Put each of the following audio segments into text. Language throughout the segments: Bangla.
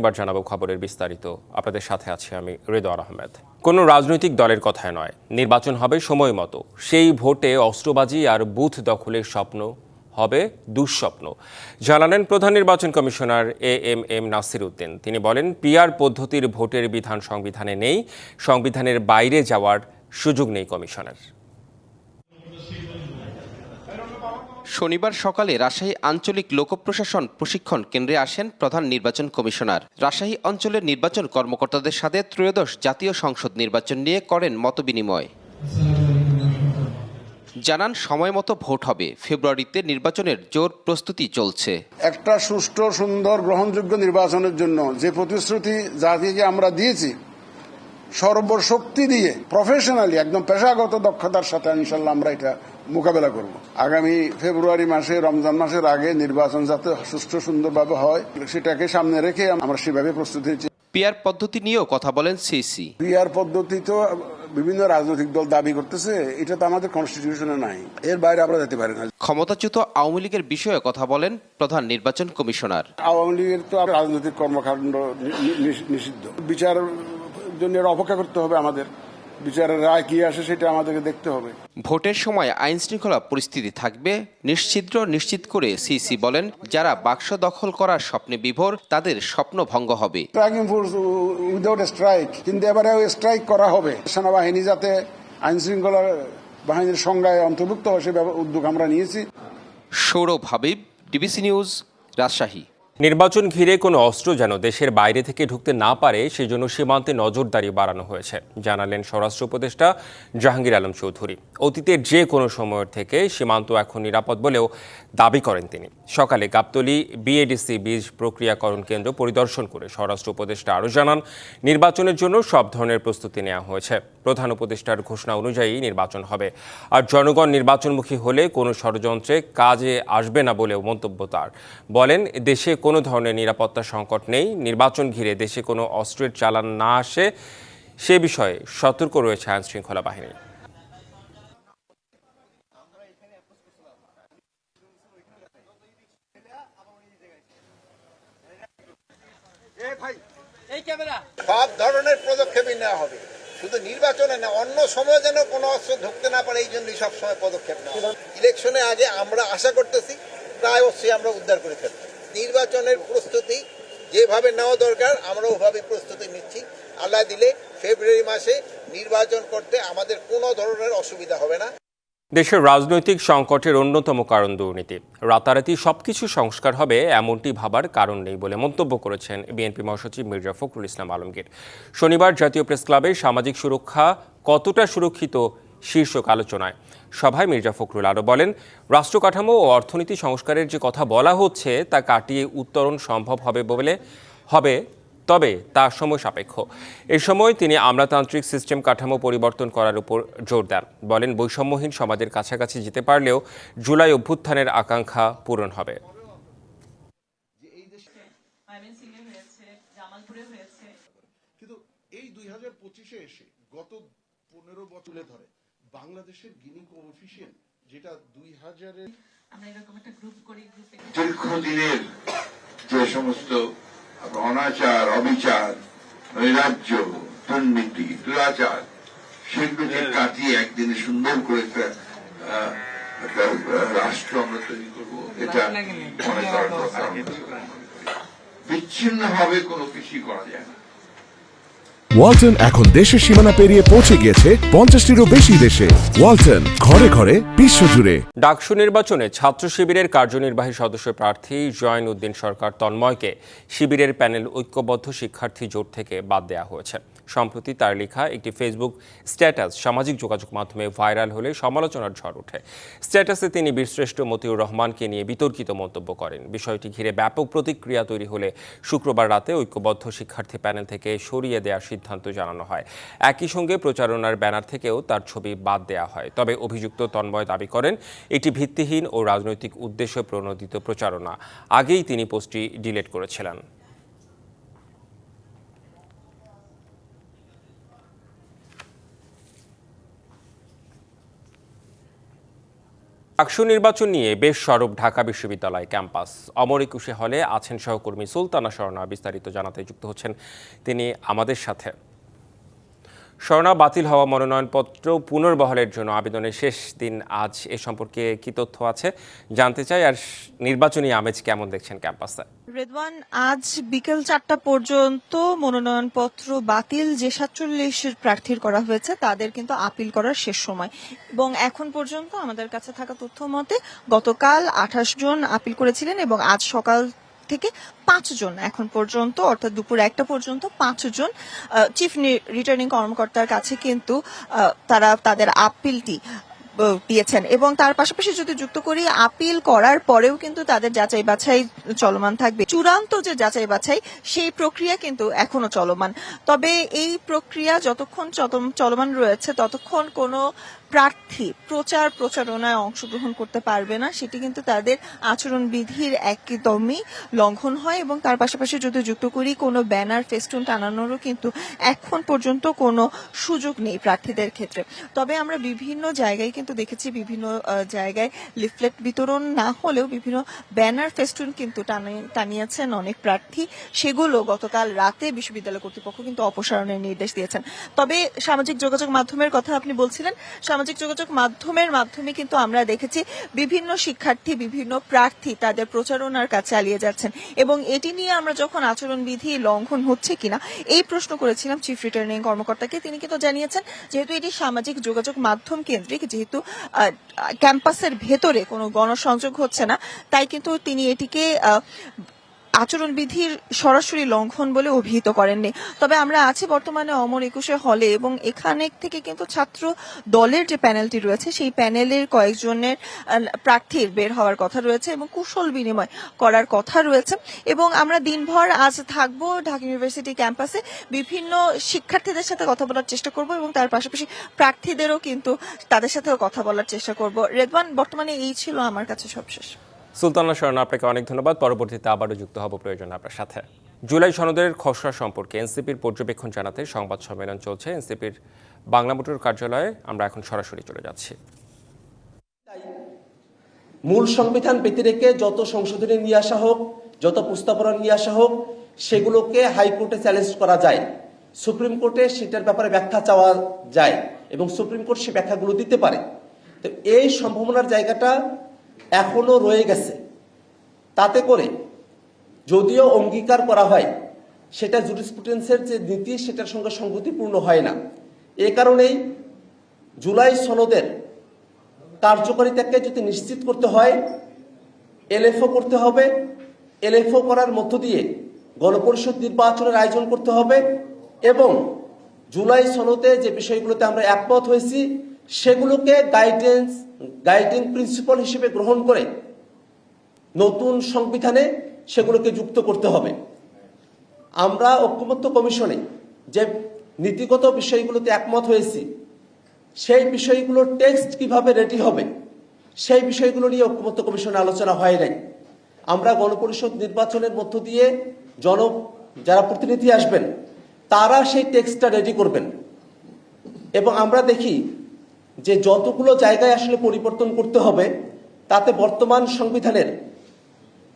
এবার জানাব খবরের বিস্তারিত। আপনাদের সাথে আছি আমি রেদওয়ার আহমেদ। কোনো রাজনৈতিক দলের কথায় নয়, নির্বাচন হবে সময় মতো। সেই ভোটে অস্ত্রবাজি আর বুথ দখলের স্বপ্ন হবে দুঃস্বপ্ন। জানালেন প্রধান নির্বাচন commissioner A M M Nasir Uddin তিনি বলেন, পিআর পদ্ধতির ভোটের বিধান সংবিধানে নেই, সংবিধানের বাইরে যাওয়ার সুযোগ নেই কমিশনের। শনিবার সকালে রাজশাহী আঞ্চলিক লোক প্রশাসন প্রশিক্ষণ কেন্দ্রে আসেন প্রধান নির্বাচন কমিশনার। রাজশাহী অঞ্চলের নির্বাচন কর্মকর্তাদের সাথে ত্রয়োদশ জাতীয় সংসদ নির্বাচন নিয়ে করেন মতবিনিময়। জানান সময় মতো ভোট হবে। ফেব্রুয়ারিতে নির্বাচনের জোর প্রস্তুতি চলছে। একটা সুষ্ঠু, সুন্দর, গ্রহণযোগ্য নির্বাচনের জন্য যে প্রতিশ্রুতি জাতিকে আমরা দিয়েছি সর্বশক্তি দিয়ে প্রফেশনালি একদম পেশাগত দক্ষতার সাথে ইনশাল্লাহ আমরা এটা মোকাবেলা করব। আগামী ফেব্রুয়ারি মাসে রমজান মাসের আগে নির্বাচন যাতে সুষ্ঠু সুন্দরভাবে হয় সেটাকে সামনে রেখে আমরা সেভাবে প্রস্তুতি নিচ্ছি পিআর পদ্ধতি নিয়েও কথা বলেন সিসি। পিআর পদ্ধতি তো বিভিন্ন রাজনৈতিক দল দাবি করতেছে এটা তো আমাদের কনস্টিটিউশনে নাই। এর বাইরে আমরা যেতে পারি না। ক্ষমতাচ্যুত আওয়ামী লীগের বিষয়ে কথা বলেন প্রধান নির্বাচন কমিশনার। আওয়ামী লীগের তো রাজনৈতিক কর্মকাণ্ড নিষিদ্ধ। বিচার জন্য এর অপেক্ষা করতে হবে আমাদের। বিচারের রায় কি আসে সেটা আমাদেরকে দেখতে হবে। ভোটের সময় আইন শৃঙ্খলা পরিস্থিতি থাকবে নিশ্চিদ্র নিশ্চিত করে সিসি বলেন যারা বাক্স দখল করার স্বপ্নে বিভোর তাদের স্বপ্ন ভঙ্গ হবে। স্ট্রাইকিং ফোর্স উইদাউট স্ট্রাইক কিন্তু এবারে স্ট্রাইক করা হবে। সেনাবাহিনী যাতে আইন শৃঙ্খলা বাহিনীর সংজ্ঞায় অন্তর্ভুক্ত হয় সে উদ্যোগ আমরা নিয়েছি। Sourav Habib DBC news Rajshahi. নির্বাচন ঘিরে কোনো অস্ত্র যেন দেশের বাইরে থেকে ঢুকতে না পারে, সেজন্য সীমান্তে নজরদারি বাড়ানো হয়েছে, জানালেন স্বরাষ্ট্র উপদেষ্টা জাহাঙ্গীর আলম চৌধুরী। অতীতের যে কোনো সময়ের থেকে সীমান্ত এখন নিরাপদ বলেও দাবি করেন তিনি। সকালে গাবতলী বিএডিসি বীজ প্রক্রিয়াকরণ কেন্দ্র পরিদর্শন করে স্বরাষ্ট্র উপদেষ্টা আরও জানান, নির্বাচনের জন্য সব ধরনের প্রস্তুতি নেওয়া হয়েছে। প্রধান উপদেষ্টার ঘোষণা অনুযায়ী নির্বাচন হবে। আর জনগণ নির্বাচনমুখী হলে কোনো ষড়যন্ত্রে কাজে আসবে না বলেও মন্তব্য তার। বলেন, দেশে কোনো ধরনের নিরাপত্তা সংকট নেই, নির্বাচন ঘিরে দেশে কোনো অস্ত্রের চালান না আসে, সে বিষয়ে সতর্ক রয়েছে আইন শৃঙ্খলা বাহিনী সব ধরনের পদক্ষেপই নেওয়া হবে। শুধু নির্বাচনে না, অন্য সময় যেন কোনো অস্ত্র ঢুকতে না পারে, এই জন্যই সবসময় পদক্ষেপ নেওয়া ইলেকশনে আগে আমরা আশা করতেছি প্রায় অবশ্যই আমরা উদ্ধার করে ফেলব। নির্বাচনের প্রস্তুতি যেভাবে নেওয়া দরকার, আমরা ওভাবে প্রস্তুতি নিচ্ছি। আল্লাহ দিলে ফেব্রুয়ারি মাসে নির্বাচন করতে আমাদের কোনো ধরনের অসুবিধা হবে না। দেশের রাজনৈতিক সংকটের অন্যতম কারণ দুর্নীতি। রাতারাতি সবকিছু সংস্কার হবে এমনটি ভাবার কারণ নেই বলে মন্তব্য করেছেন বিএনপি মহাসচিব মির্জা ফখরুল ইসলাম আলমগীর। শনিবার জাতীয় প্রেস ক্লাবে সামাজিক সুরক্ষা কতটা সুরক্ষিত শীর্ষক আলোচনায় সভায় মির্জা ফখরুল আরও বলেন রাষ্ট্র কাঠামো ও অর্থনীতি সংস্কারের যে কথা বলা হচ্ছে তা কাটিয়ে উত্তরণ সম্ভব হবে বলে, হবে তবে তা সময় সাপেক্ষ। এ সময় তিনি আমলাতান্ত্রিক সিস্টেম কাঠামো পরিবর্তন করার উপর জোর দেন। বলেন বৈষম্যহীন সমাজের কাছাকাছি যেতে পারলেও জুলাই অভ্যুত্থানের আকাঙ্ক্ষা পূরণ হবে। ময়মনসিংহে হয়েছে জামালপুরে হয়েছে। কিন্তু এই দুই হাজার পঁচিশে এসে গত পনেরো বছর ধরে বাংলাদেশের গিনি কোএফিসিয়েন্ট যেটা দুই হাজারের আমরা এরকম একটা গ্রুপ করি গ্রুপে দীর্ঘদিনের যে সমস্ত অনাচার অবিচার নৈরাজ্য দুর্নীতি দুরাচার। সেগুলোকে কাটিয়ে একদিনে সুন্দর করে একটা রাষ্ট্র আমরা তৈরি করব। এটা মনে করার বিচ্ছিন্ন ভাবে কোনো কিছুই করা যায় না। ওয়ালটন এখন দেশের সীমানা পেরিয়ে পৌঁছে গিয়েছে পঞ্চাশটিরও বেশি দেশে। ওয়ালটন, ঘরে ঘরে বিশ্বজুড়ে ডাকসু নির্বাচনে ছাত্র শিবিরের কার্যনির্বাহী সদস্য প্রার্থী জয়ন উদ্দিন সরকার তন্ময়কে শিবিরের প্যানেল ঐক্যবদ্ধ শিক্ষার্থী জোট থেকে বাদ দেওয়া হয়েছে। সম্প্রতি তার লেখা একটি ফেসবুক স্ট্যাটাস সামাজিক যোগাযোগ মাধ্যমে ভাইরাল হলে সমালোচনার ঝড় ওঠে। স্ট্যাটাসে তিনি বীরশ্রেষ্ঠ মতিউর রহমানকে নিয়ে বিতর্কিত মন্তব্য করেন। বিষয়টি ঘিরে ব্যাপক প্রতিক্রিয়া তৈরি হলে শুক্রবার রাতে ঐক্যবদ্ধ শিক্ষার্থী প্যানেল থেকে সরিয়ে দেওয়ার সিদ্ধান্ত জানানো হয়। একই সঙ্গে প্রচারণার ব্যানার থেকেও তার ছবি বাদ দেওয়া হয়। তবে অভিযুক্ত তন্ময় দাবি করেন, এটি ভিত্তিহীন ও রাজনৈতিক উদ্দেশ্যে প্রণোদিত প্রচারণা। আগেই তিনি পোস্টটি ডিলিট করেছিলেন। আকসু নির্বাচন নিয়ে বেশ সরব ঢাকা বিশ্ববিদ্যালয় ক্যাম্পাস। অমর একুশে হলে আছেন সহকর্মী সুলতানা শরণা, বিস্তারিত জানাতে যুক্ত হচ্ছেন তিনি আমাদের সাথে। স্বর্ণা বাতিল হওয়া মনোনয়নপত্র পুনর্বহালের জন্য আবেদনের শেষ দিন আজ এ সম্পর্কে কি তথ্য আছে জানতে চাই। আর নির্বাচনী আমেজ কেমন দেখছেন ক্যাম্পাসে? রেদওয়ান, আজ বিকেল চারটা পর্যন্ত মনোনয়নপত্র বাতিল, যে সাতচল্লিশ প্রার্থীর করা হয়েছে তাদের কিন্তু আপিল করার শেষ সময়। এবং এখন পর্যন্ত আমাদের কাছে থাকা তথ্য মতে গতকাল আঠাশ জন আপিল করেছিলেন এবং আজ সকাল থেকে পাঁচজন এখন পর্যন্ত, অর্থাৎ দুপুর একটা পর্যন্ত পাঁচজন চিফ রিটার্নিং কর্মকর্তার কাছে কিন্তু তারা তাদের আপিলটি দিয়েছেন। এবং তার পাশাপাশি যদি যুক্ত করি, আপিল করার পরেও কিন্তু তাদের যাচাই বাছাই চলমান থাকবে। চূড়ান্ত যে যাচাই বাছাই, সেই প্রক্রিয়া কিন্তু এখনও চলমান। তবে এই প্রক্রিয়া যতক্ষণ চলমান রয়েছে, ততক্ষণ কোনো প্রার্থী প্রচার প্রচারণায় অংশগ্রহণ করতে পারবে না, সেটি কিন্তু তাদের আচরণ বিধির একদমই লঙ্ঘন হয় এবং তার পাশাপাশি যদি যুক্ত করি কোনো ব্যানার, ফেস্টুন টানানোরও কিন্তু এখন পর্যন্ত কোনো সুযোগ নেই প্রার্থীদের ক্ষেত্রে। তবে আমরা বিভিন্ন জায়গায় কিন্তু দেখেছি বিভিন্ন জায়গায় লিফলেট বিতরণ না হলেও বিভিন্ন ব্যানার, ফেস্টুন কিন্তু টানি- টানিয়েছেন অনেক প্রার্থী। সেগুলো গতকাল রাতে বিশ্ববিদ্যালয় কর্তৃপক্ষ কিন্তু অপসারণের নির্দেশ দিয়েছেন। তবে সামাজিক যোগাযোগ মাধ্যমের কথা আপনি বলছিলেন সামাজিক যোগাযোগ মাধ্যমের মাধ্যমে কিন্তু আমরা দেখেছি বিভিন্ন শিক্ষার্থী, বিভিন্ন প্রার্থী তাদের প্রচারণার কাজ চালিয়ে যাচ্ছেন। এবং এটি নিয়ে আমরা যখন আচরণবিধি লঙ্ঘন হচ্ছে কিনা, এই প্রশ্ন করেছিলাম চিফ রিটার্নিং কর্মকর্তাকে। তিনি কিন্তু জানিয়েছেন, যেহেতু এটি সামাজিক যোগাযোগ মাধ্যম কেন্দ্রিক, যেহেতু ক্যাম্পাসের ভেতরে কোনো গণসংযোগ হচ্ছে না, তাই কিন্তু তিনি এটিকে আচরণবিধির সরাসরি লঙ্ঘন বলে অভিহিত করেননি। তবে আমরা আছি বর্তমানে অমর একুশে হলে এবং এখানে থেকে কিন্তু ছাত্র দলের যে প্যানেলটি রয়েছে, সেই প্যানেলের কয়েকজনের প্রার্থীর বের হওয়ার কথা রয়েছে এবং কুশল বিনিময় করার কথা রয়েছে। এবং আমরা দিনভর আজ থাকব ঢাকা ইউনিভার্সিটি ক্যাম্পাসে। বিভিন্ন শিক্ষার্থীদের সাথে কথা বলার চেষ্টা করব এবং তার পাশাপাশি প্রার্থীদেরও কিন্তু তাদের সাথেও কথা বলার চেষ্টা করব। রেদওয়ান, বর্তমানে এই ছিল আমার কাছে সবশেষ। সুলতানা স্বর্ণা আপনাকে অনেক ধন্যবাদ। পরবর্তীতে আবারও যুক্ত হব প্রয়োজন আপনার সাথে। জুলাই সনদের খসড়া সম্পর্কে এনসিপির পর্যবেক্ষণ জানাতে সংবাদ সম্মেলন চলছে এনসিপির বাংলা মোটর কার্যালয়ে। আমরা এখন সরাসরি চলে যাচ্ছি। মূল সংবিধান ব্যতি রেখে যত সংশোধনী নিয়ে আসা হোক, যত প্রস্তাবনা নিয়ে আসা হোক, সেগুলোকে হাইকোর্টে চ্যালেঞ্জ করা যায়। সুপ্রিম কোর্টে সেটার ব্যাপারে ব্যাখ্যা চাওয়া যায় এবং সুপ্রিম কোর্ট সে ব্যাখ্যাগুলো দিতে পারে। তো এই সম্ভাবনার জায়গাটা এখনও রয়ে গেছে। তাতে করে যদিও অঙ্গীকার করা হয়, সেটা জুডিসপ্রুডেন্সের যে নীতি, সেটার সঙ্গে সংগতিপূর্ণ হয় না। এ কারণেই জুলাই সনদের কার্যকারিতাকে যদি নিশ্চিত করতে হয়, এলএফও করতে হবে। এলএফও করার মধ্য দিয়ে গণপরিষদ নির্বাচনের আয়োজন করতে হবে এবং জুলাই সনদে যে বিষয়গুলোতে আমরা একমত হয়েছি সেগুলোকে গাইডেন্স গাইডিং প্রিন্সিপাল হিসেবে গ্রহণ করে নতুন সংবিধানে সেগুলোকে যুক্ত করতে হবে। আমরা ঐক্যমত্য কমিশনে যে নীতিগত বিষয়গুলোতে একমত হয়েছি, সেই বিষয়গুলোর টেক্সট কীভাবে রেডি হবে, সেই বিষয়গুলো নিয়ে ঐক্যমত্য কমিশনে আলোচনা হয় নাই। আমরা গণপরিষদ নির্বাচনের মধ্য দিয়ে জন, যারা প্রতিনিধি আসবেন, তারা সেই টেক্সটটা রেডি করবেন। এবং আমরা দেখি যে যতগুলো জায়গায় আসলে পরিবর্তন করতে হবে, তাতে বর্তমান সংবিধানের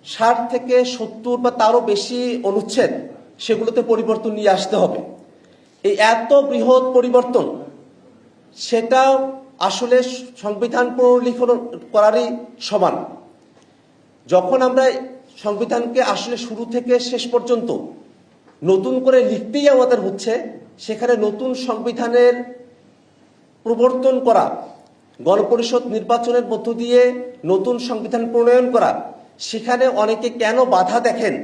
ষাট থেকে সত্তর বা তারও বেশি অনুচ্ছেদ সেগুলোতে পরিবর্তন নিয়ে আসতে হবে। এই এত বৃহৎ পরিবর্তন, সেটা আসলে সংবিধান পুনর্লিখন করারই সমান। যখন আমরা সংবিধানকে আসলে শুরু থেকে শেষ পর্যন্ত নতুন করে লিখতেই আমাদের হচ্ছে, সেখানে নতুন সংবিধানের প্রবর্তন করা, গণপরিষদ নির্বাচনের মধ্য দিয়ে নতুন সংবিধান প্রণয়ন করা, সেখানে অনেকে কেন বাধা দেখেন?